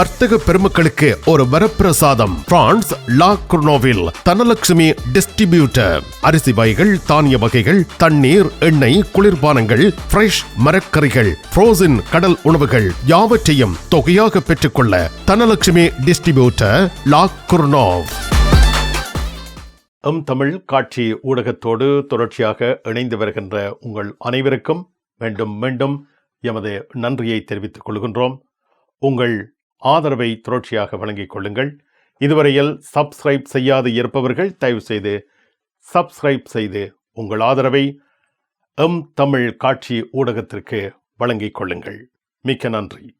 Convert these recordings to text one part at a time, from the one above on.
வர்த்தக பெருமக்களுக்கு ஒரு வரப்பிரசாதம். பிரான்ஸ் லா குர்னோவில் தனலட்சுமி டிஸ்ட்ரிபியூட்டர். அரிசி வகைகள் தானிய வகைகள் தண்ணீர் எண்ணெய் குளிர்பானங்கள் ஃப்ரெஷ் மரக்கறிகள் ஃப்ரோசன் கடல் உணவுகள் யாவற்றையும் தொகையாக பெற்றுக்கொள்ள Dhanalakshmi distributor La Courneuve. M Tamil காட்சி ஊடகத்தோடு தொடர்ச்சியாக இணைந்து வருகின்ற உங்கள் அனைவருக்கும் மீண்டும் மீண்டும் எமது நன்றியை தெரிவித்துக் கொள்கின்றோம். உங்கள் ஆதரவை தொடர்ச்சியாக வழங்கிக் கொள்ளுங்கள். இதுவரையில் சப்ஸ்கிரைப் செய்யாது இருப்பவர்கள் தயவு செய்து சப்ஸ்கிரைப் செய்து உங்கள் ஆதரவை எம் தமிழ் காட்சி ஊடகத்திற்கு வழங்கிக் கொள்ளுங்கள். மிக்க நன்றி.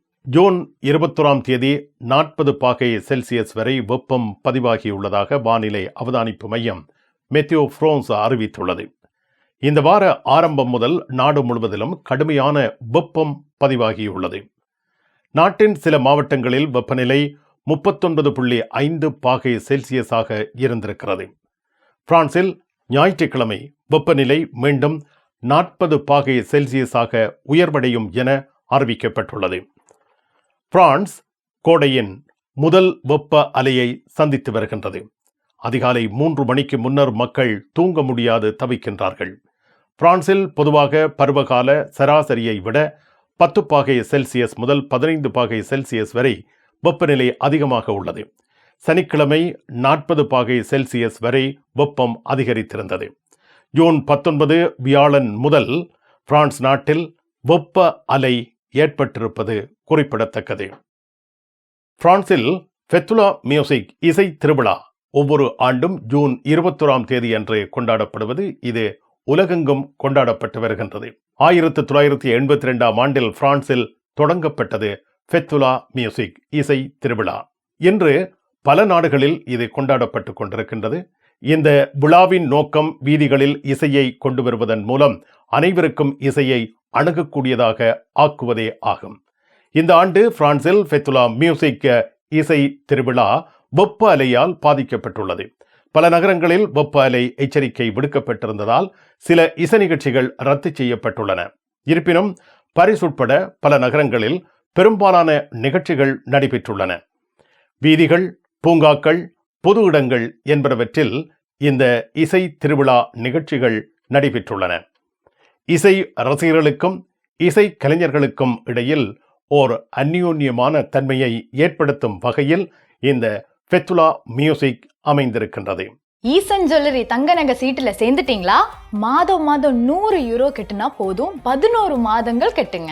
ஜூன் இருபத்தொராம் தேதி நாற்பது பாகை செல்சியஸ் வரை வெப்பம் பதிவாகியுள்ளதாக வானிலை அவதானிப்பு மையம் மெத்தியோ ஃப்ரோன்ஸ் அறிவித்துள்ளது. இந்த வார ஆரம்பம் முதல் நாடு முழுவதிலும் கடுமையான வெப்பம் பதிவாகியுள்ளது. நாட்டின் சில மாவட்டங்களில் வெப்பநிலை முப்பத்தொன்பது புள்ளி ஐந்து பாகை செல்சியஸாக இருந்திருக்கிறது. பிரான்சில் ஞாயிற்றுக்கிழமை வெப்பநிலை மீண்டும் நாற்பது பாகை செல்சியஸாக உயர்வடையும் என அறிவிக்கப்பட்டுள்ளது. பிரான்ஸ் கோடையின் முதல் வெப்ப அலையை சந்தித்து வருகின்றது. அதிகாலை மூன்று மணிக்கு முன்னர் மக்கள் தூங்க முடியாது தவிக்கின்றார்கள். பிரான்சில் பொதுவாக பருவகால சராசரியை விட பத்து பாகை செல்சியஸ் முதல் பதினைந்து பாகை செல்சியஸ் வரை வெப்பநிலை அதிகமாக உள்ளது. சனிக்கிழமை நாற்பது பாகை செல்சியஸ் வரை வெப்பம் அதிகரித்திருந்தது. ஜூன் பத்தொன்பது வியாழன் முதல் பிரான்ஸ் நாட்டில் வெப்ப அலை ஏற்பட்டிருப்பது குறிப்பிடத்தக்கது. பிரான்சில் ஃபெத்துலா மியூசிக் இசை திருவிழா ஒவ்வொரு ஆண்டும் ஜூன் இருபத்தொராம் தேதி அன்று கொண்டாடப்படுவது இது உலகெங்கும் கொண்டாடப்பட்டு வருகின்றது. ஆயிரத்து தொள்ளாயிரத்தி எண்பத்தி ரெண்டாம் ஆண்டில் பிரான்சில் தொடங்கப்பட்டது ஃபெத்துலா மியூசிக் இசை திருவிழா. இன்று பல நாடுகளில் இது கொண்டாடப்பட்டு கொண்டிருக்கின்றது. இந்த விழாவின் நோக்கம் வீதிகளில் இசையை கொண்டு வருவதன் மூலம் அனைவருக்கும் இசையை அணுகக்கூடியதாக ஆக்குவதே ஆகும். இந்த ஆண்டு பிரான்சில் ஃபெத்துலா மியூசிக் இசை திருவிழா வெப்ப அலையால் பாதிக்கப்பட்டுள்ளது. பல நகரங்களில் வெப்ப அலை எச்சரிக்கை விடுக்கப்பட்டிருந்ததால் சில இசை நிகழ்ச்சிகள் ரத்து செய்யப்பட்டுள்ளன. இருப்பினும் பரிஸ் உட்பட பல நகரங்களில் பெரும்பாலான நிகழ்ச்சிகள் நடைபெற்றுள்ளன. வீதிகள் பூங்காக்கள் பொது இடங்கள் என்பனவற்றில் இந்த இசை திருவிழா நிகழ்ச்சிகள் நடைபெற்றுள்ளன. இசை ரசிகர்களுக்கும் இசை கலைஞர்களுக்கும் இடையில் ஓர் அந்யோன்யமான தன்மையை ஏற்படுத்தும் வகையில் இந்த ஃபெத்துலா மியூசிக் அமைந்திருக்கின்றது. ஈசன் ஜுவல்லரி தங்க நகை சீட்டுல சேர்ந்துட்டீங்களா? மாதம் மாதம் நூறு யூரோ கட்டுனா போதும். பதினோரு மாதங்கள் கெட்டுங்க.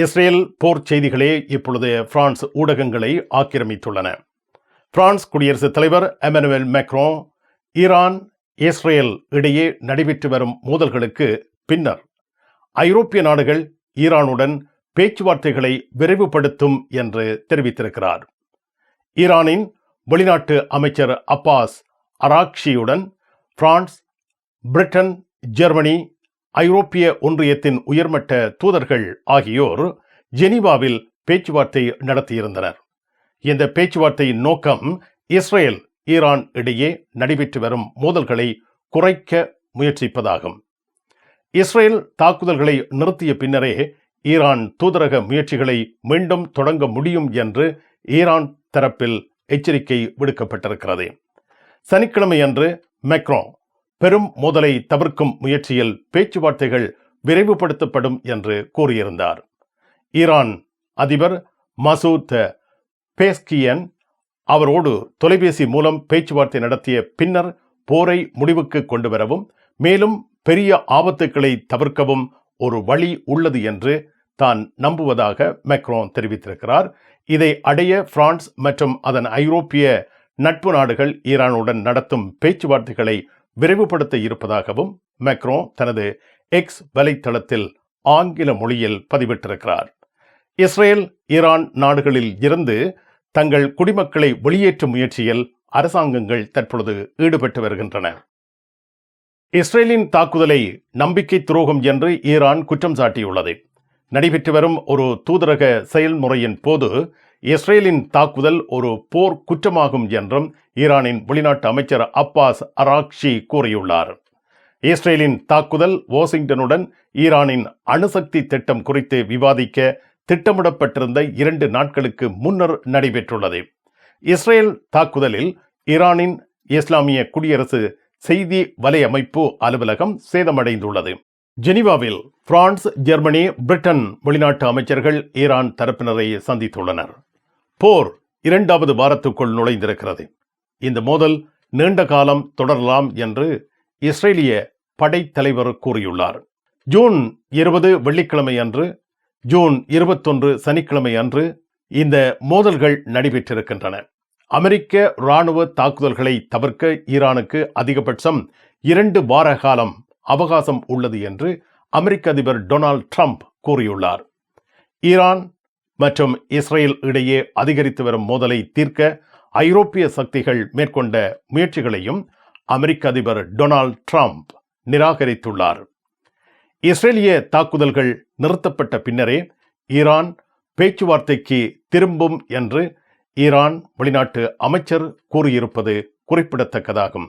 இஸ்ரேல் போர் செய்திகளே இப்பொழுது பிரான்ஸ் ஊடகங்களை ஆக்கிரமித்துள்ளன. பிரான்ஸ் குடியரசுத் தலைவர் எமனுவேல் மேக்ரோ ஈரான் இஸ்ரேல் இடையே நடைபெற்று வரும் மோதல்களுக்கு பின்னர் ஐரோப்பிய நாடுகள் ஈரானுடன் பேச்சுவார்த்தைகளை விரைவுபடுத்தும் என்று தெரிவித்திருக்கிறார். ஈரானின் வெளிநாட்டு அமைச்சர் அப்பாஸ் அராக்ஷியுடன் பிரான்ஸ் பிரிட்டன் ஜெர்மனி ஐரோப்பிய ஒன்றியத்தின் உயர்மட்ட தூதர்கள் ஆகியோர் ஜெனீவாவில் பேச்சுவார்த்தை நடத்தியிருந்தனர். இந்த பேச்சுவார்த்தையின் நோக்கம் இஸ்ரேல் ஈரான் இடையே நடைபெற்று வரும் மோதல்களை குறைக்க முயற்சிப்பதாகும். இஸ்ரேல் தாக்குதல்களை நிறுத்திய பின்னரே ஈரான் தூதரக முயற்சிகளை மீண்டும் தொடங்க முடியும் என்று ஈரான் தரப்பில் எச்சரிக்கை விடுக்கப்பட்டிருக்கிறது. சனிக்கிழமை அன்று மெக்ரோ பெரும் மோதலை தவிர்க்கும் முயற்சியில் பேச்சுவார்த்தைகள் விரைவுபடுத்தப்படும் என்று கூறியிருந்தார். ஈரான் அதிபர் மசூத் பேஸ்கியன் அவரோடு தொலைபேசி மூலம் பேச்சுவார்த்தை நடத்திய பின்னர் போரை முடிவுக்கு கொண்டு வரவும் மேலும் பெரிய ஆபத்துக்களை தவிர்க்கவும் ஒரு வழி உள்ளது என்று தான் நம்புவதாக மெக்ரோன் தெரிவித்திருக்கிறார். இதை அடைய பிரான்ஸ் மற்றும் அதன் ஐரோப்பிய நட்பு நாடுகள் ஈரானுடன் நடத்தும் பேச்சுவார்த்தைகளை விரைவுபடுத்த இருப்பதாகவும் மெக்ரோ தனது எக்ஸ் வலைத்தளத்தில் ஆங்கில மொழியில் பதிவிட்டிருக்கிறார். இஸ்ரேல் ஈரான் நாடுகளில் இருந்து தங்கள் குடிமக்களை வெளியேற்றும் முயற்சியில் அரசாங்கங்கள் தற்பொழுது ஈடுபட்டு வருகின்றன. இஸ்ரேலின் தாக்குதலை நம்பிக்கை துரோகம் என்று ஈரான் குற்றம் சாட்டியுள்ளது. நடைபெற்று வரும் ஒரு தூதரக செயல்முறையின் போது இஸ்ரேலின் தாக்குதல் ஒரு போர் குற்றமாகும் என்றும் ஈரானின் வெளிநாட்டு அமைச்சர் அப்பாஸ் அராக்ஷி கூறியுள்ளார். இஸ்ரேலின் தாக்குதல் வாஷிங்டனுடன் ஈரானின் அணுசக்தி திட்டம் குறித்து விவாதிக்க திட்டமிடப்பட்டிருந்த இரண்டு நாட்களுக்கு முன்னர் நடைபெற்றுள்ளது. இஸ்ரேல் தாக்குதலில் ஈரானின் இஸ்லாமிய குடியரசு செய்தி வலையமைப்பு அலுவலகம் சேதமடைந்துள்ளது. ஜெனீவாவில் பிரான்ஸ் ஜெர்மனி பிரிட்டன் வெளிநாட்டு அமைச்சர்கள் ஈரான் தரப்பினரை சந்தித்துள்ளனர். போர் இரண்டாவது வாரத்துக்குள் நுழைந்திருக்கிறது. இந்த மோதல் நீண்ட காலம் தொடரலாம் என்று இஸ்ரேலிய படைத்தலைவர் கூறியுள்ளார். ஜூன் இருபது வெள்ளிக்கிழமை அன்று ஜூன் இருபத்தொன்று சனிக்கிழமை அன்று இந்த மோதல்கள் நடைபெற்றிருக்கின்றன. அமெரிக்க இராணுவ தாக்குதல்களை தவிர்க்க ஈரானுக்கு அதிகபட்சம் இரண்டு வார காலம் அவகாசம் உள்ளது என்று அமெரிக்க அதிபர் டொனால்ட் ட்ரம்ப் கூறியுள்ளார். ஈரான் மற்றும் இஸ்ரேல் இடையே அதிகரித்து வரும் மோதலை தீர்க்க ஐரோப்பிய சக்திகள் மேற்கொண்ட முயற்சிகளையும் அமெரிக்க அதிபர் டொனால்ட் ட்ரம்ப் நிராகரித்துள்ளார். இஸ்ரேலிய தாக்குதல்கள் நிறுத்தப்பட்ட பின்னரே ஈரான் பேச்சுவார்த்தைக்கு திரும்பும் என்று ஈரான் வெளிநாட்டு அமைச்சர் கூறியிருப்பது குறிப்பிடத்தக்கதாகும்.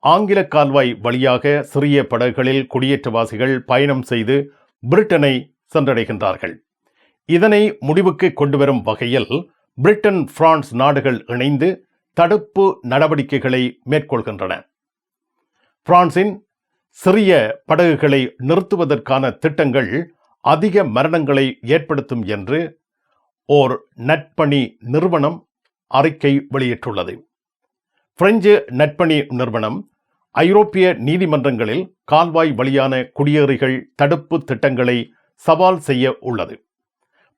ஆங்கில கால்வாய் வழியாக சிறிய படகுகளில் குடியேற்றவாசிகள் பயணம் செய்து பிரிட்டனை சென்றடைகின்றார்கள். இதனை முடிவுக்கு கொண்டுவரும் வகையில் பிரிட்டன் பிரான்ஸ் நாடுகள் இணைந்து தடுப்பு நடவடிக்கைகளை மேற்கொள்கின்றன. பிரான்சின் சிறிய படகுகளை நிறுத்துவதற்கான திட்டங்கள் அதிக மரணங்களை ஏற்படுத்தும் என்று ஓர் நட்பணி நிறுவனம் அறிக்கை வெளியிட்டுள்ளது. பிரெஞ்சு நட்பணி நிறுவனம் ஐரோப்பிய நீதிமன்றங்களில் கால்வாய் வழியான குடியேறிகள் தடுப்பு திட்டங்களை சவால் செய்ய உள்ளது.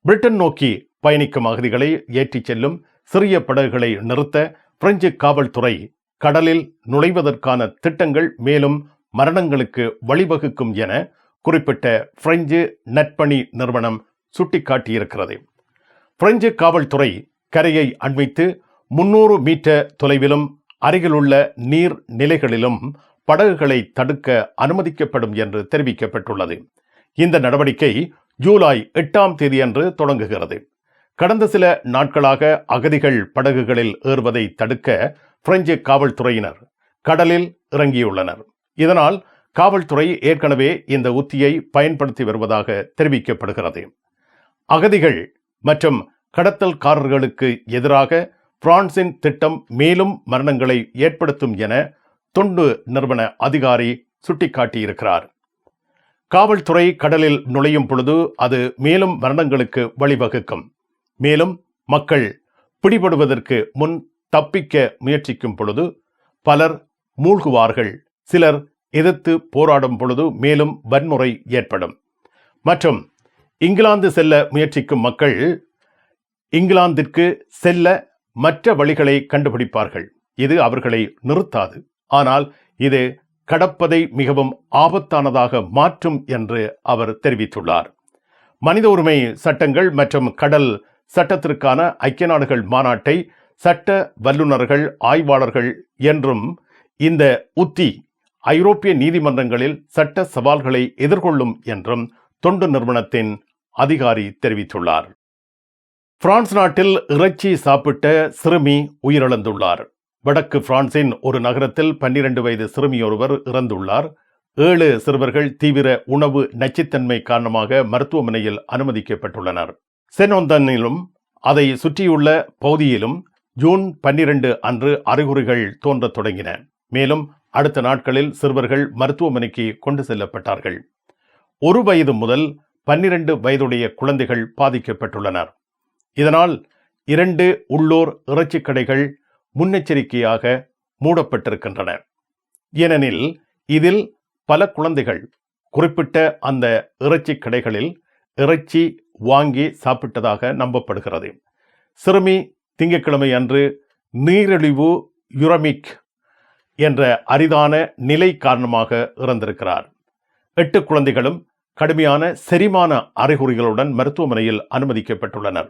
பிரிட்டன் நோக்கி பயணிக்கும் அகதிகளை ஏற்றிச் செல்லும் சிறிய படகுகளை நிறுத்த பிரெஞ்சு காவல்துறை கடலில் நுழைவதற்கான திட்டங்கள் மேலும் மரணங்களுக்கு வழிவகுக்கும் என குறிப்பிட்ட பிரெஞ்சு நட்பணி நிறுவனம் சுட்டிக்காட்டியிருக்கிறது. பிரெஞ்சு காவல்துறை கரையை அண்மித்து முன்னூறு மீட்டர் தொலைவிலும் அருகிலுள்ள நீர் நிலைகளிலும் படகுகளை தடுக்க அனுமதிக்கப்படும் என்று தெரிவிக்கப்பட்டுள்ளது. இந்த நடவடிக்கை ஜூலை எட்டாம் தேதியன்று தொடங்குகிறது. கடந்த சில நாட்களாக அகதிகள் படகுகளில் ஏறுவதை தடுக்க பிரெஞ்சு காவல்துறையினர் கடலில் இறங்கியுள்ளனர். இதனால் காவல்துறை ஏற்கனவே இந்த உத்தியை பயன்படுத்தி வருவதாக தெரிவிக்கப்படுகிறது. அகதிகள் மற்றும் கடத்தல்காரர்களுக்கு எதிராக பிரான்சின் திட்டம் மேலும் மரணங்களை ஏற்படுத்தும் என தொண்டு நிறுவன அதிகாரி சுட்டிக்காட்டியிருக்கிறார். காவல்துறை கடலில் நுழையும் பொழுது அது மேலும் மரணங்களுக்கு வழிவகுக்கும். மேலும் மக்கள் பிடிபடுவதற்கு முன் தப்பிக்க முயற்சிக்கும் பொழுது பலர் மூழ்குவார்கள். சிலர் எதிர்த்து போராடும் பொழுது மேலும் வன்முறை ஏற்படும். மற்றும் இங்கிலாந்து செல்ல முயற்சிக்கும் மக்கள் இங்கிலாந்திற்கு செல்ல மற்ற வழிகளை கண்டுபிடிப்பார்கள். இது அவர்களை நிறுத்தாது. ஆனால் இது கடப்பதை மிகவும் ஆபத்தானதாக மாற்றும் என்று அவர் தெரிவித்துள்ளார். மனித உரிமை சட்டங்கள் மற்றும் கடல் சட்டத்திற்கான ஐக்கிய நாடுகள் மாநாட்டை சட்ட வல்லுநர்கள் ஆய்வாளர்கள் என்றும் இந்த உத்தி ஐரோப்பிய நீதிமன்றங்களில் சட்ட சவால்களை எதிர்கொள்ளும் என்றும் தொண்டு நிறுவனத்தின் அதிகாரி தெரிவித்துள்ளார். பிரான்ஸ் நாட்டில் இறைச்சி சாப்பிட்ட சிறுமி உயிரிழந்துள்ளார். வடக்கு பிரான்சின் ஒரு நகரத்தில் பன்னிரண்டு வயது சிறுமியொருவர் இறந்துள்ளார். ஏழு சிறுவர்கள் தீவிர உணவு நச்சுத்தன்மை காரணமாக மருத்துவமனையில் அனுமதிக்கப்பட்டுள்ளனர். செனோந்தனிலும் அதை சுற்றியுள்ள பகுதியிலும் ஜூன் பன்னிரண்டு அன்று அறிகுறிகள் தோன்றத் தொடங்கின. மேலும் அடுத்த நாட்களில் சிறுவர்கள் மருத்துவமனைக்கு கொண்டு செல்லப்பட்டார்கள். ஒரு வயது முதல் பன்னிரண்டு வயதுடைய குழந்தைகள் பாதிக்கப்பட்டுள்ளனர். இதனால் இரண்டு உள்ளூர் இறைச்சிக் கடைகள் முன்னெச்சரிக்கையாக மூடப்பட்டிருக்கின்றன. ஏனெனில் இதில் பல குழந்தைகள் குறிப்பிட்ட அந்த இறைச்சிக் கடைகளில் இறைச்சி வாங்கி சாப்பிட்டதாக நம்பப்படுகிறது. சிறுமி திங்கட்கிழமை அன்று நீரிழிவு யுரமிக் என்ற அரிதான நிலை காரணமாக இறந்திருக்கிறார். எட்டு குழந்தைகளும் கடுமையான செரிமான அறிகுறிகளுடன் மருத்துவமனையில் அனுமதிக்கப்பட்டுள்ளனர்.